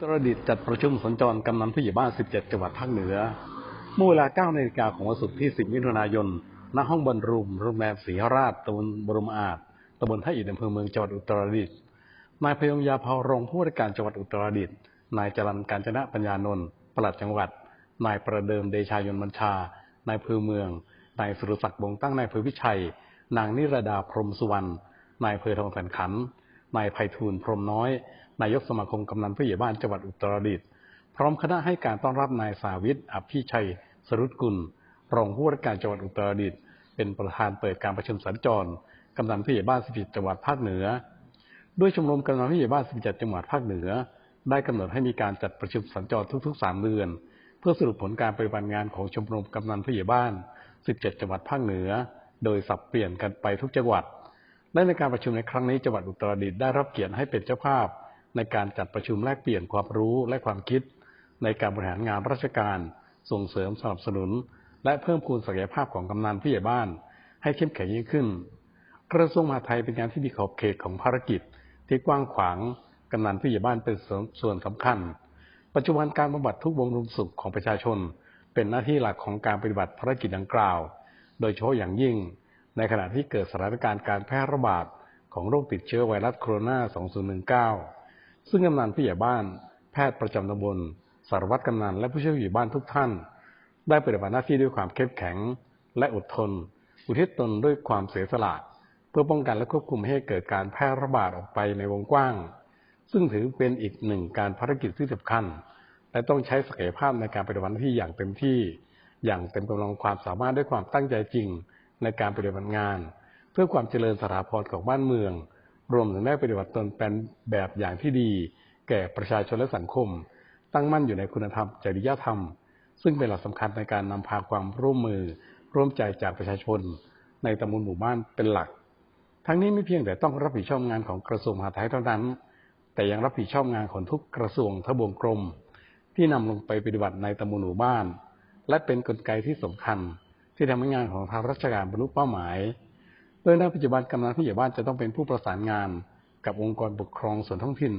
ตรดิตถ์จัดประชุมสัญจรกำนันผู้ใหญ่บ้าน 17 จังหวัดภาคเหนือเมื่อเวลา 9นาฬิกาของวันศุกร์ที่ 10 มิถุนายน ณ ห้องบรรลุม โรงแรมศรีราชตำบลบรมอาจตำบลท่าอิฐอำเภอเมืองจังหวัดอุตรดิตถ์ นายพยงยาเภารองผู้ว่าราชการจังหวัดอุตรดิตถ์ นายจรันการจนะปัญญานนท์ปลัดจังหวัด นายประเดิมเดชายนบัญชา นายอำเภอเมือง นายสุรศักดิ์บงตั้งนายอำเภอวิชัย นางนิรดาพรหมสุวรรณ นายอำเภอทองแสนขันธ์ นายไพฑูรย์พรมน้อย นายกสมาคมกำนันผู้ใหญ่บ้านจังหวัดอุตรดิตถ์พร้อมคณะให้การต้อนรับนายสาวิทอภิชัย สรุตกุล รองผู้ว่าราชการจังหวัดอุตรดิตถ์เป็นประธานเปิดการประชุมสัญจรกำนันผู้ใหญ่บ้าน11จังหวัดภาคเหนือ ด้วยชมรมกำนันผู้ใหญ่บ้าน17จังหวัดภาคเหนือ ได้กำหนดให้มีการจัดประชุมสัญจรทุกๆ3เดือน เพื่อสรุปผลการปฏิบัติงานของชมรมกำนันผู้ใหญ่บ้าน 17 จังหวัดภาคเหนือ โดยสับเปลี่ยนกันไปทุกจังหวัด และในการประชุมในครั้งนี้จังหวัดอุตรดิตถ์ได้รับเกียรติให้เป็นเจ้าภาพ ในการจัดประชุมแลกเปลี่ยนความรู้และความคิด ในการบริหารงานราชการ ส่งเสริมสนับสนุน และเพิ่มพูนศักยภาพของกำนันผู้ใหญ่บ้าน ให้เข้มแข็งยิ่งขึ้น กระทรวงมหาดไทยเป็นงานที่มีขอบเขตของภารกิจ ที่กว้างขวางกำนันผู้ใหญ่บ้านเป็นส่วนสำคัญ ปัจจุบันการบำบัดทุกวงรุมสุขของประชาชน เป็นหน้าที่หลักของการปฏิบัติภารกิจดังกล่าว โดยเฉพาะอย่างยิ่ง ในขณะที่เกิดสถานการณ์การแพร่ระบาดของโรคติดเชื้อไวรัสโคโรนา 2019 ซึ่งกำนันผู้ใหญ่บ้าน แพทย์ประจำตำบล สารวัตรกำนัน และผู้ช่วยผู้ใหญ่บ้านทุกท่าน ได้ปฏิบัติหน้าที่ด้วยความเข้มแข็ง และอดทน อุทิศตนด้วยความเสียสละ เพื่อป้องกันและควบคุมให้เกิดการแพร่ระบาดออกไปในวงกว้าง ซึ่งถือเป็นอีกหนึ่งการภารกิจที่สำคัญ และต้องใช้ศักยภาพในการปฏิบัติหน้าที่อย่างเต็มที่ อย่างเต็มกำลังความสามารถด้วยความตั้งใจจริง ในการปฏิบัติงาน เพื่อความเจริญสถาพรของบ้านเมือง รวมถึงได้ปฏิบัติตนเป็นแบบอย่างที่ดี แก่ประชาชนและสังคม ตั้งมั่นอยู่ในคุณธรรมจริยธรรม ซึ่งเป็นหลักสำคัญในการนำพาความร่วมมือ ร่วมใจจากประชาชน ในตำบลหมู่บ้านเป็นหลัก ทั้งนี้ไม่เพียงแต่ต้องรับผิดชอบงานของกระทรวงมหาดไทยเท่านั้น แต่ยังรับผิดชอบงานของทุกกระทรวงทบวงกรมที่นำลงไปปฏิบัติในตำบลหมู่บ้าน และเป็นกลไกที่สำคัญ ที่ทำให้งานของทางราชการบรรลุเป้าหมายโดยในปัจจุบันกำนันผู้ใหญ่บ้านจะต้องเป็นผู้ประสานงานกับองค์กรปกครองส่วนท้องถิ่น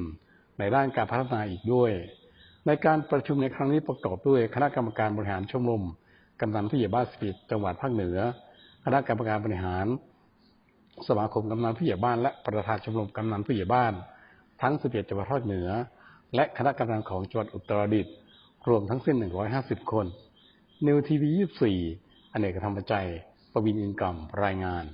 ในด้านการพัฒนาอีกด้วย ในการประชุมในครั้งนี้ประกอบด้วยคณะกรรมการบริหารชมรมกำนันผู้ใหญ่บ้านสิบจังหวัดภาคเหนือ คณะกรรมการบริหาร สมาคมกำนันผู้ใหญ่บ้าน และประธานชมรมกำนันผู้ใหญ่บ้าน ทั้ง11จังหวัดภาคเหนือ และคณะกรรมการของจังหวัดอุตรดิตถ์รวมทั้งสิ้น 150 คนนิวทีวี24 อเนกธรรมปัจจัยประวินอินกรรมรายงาน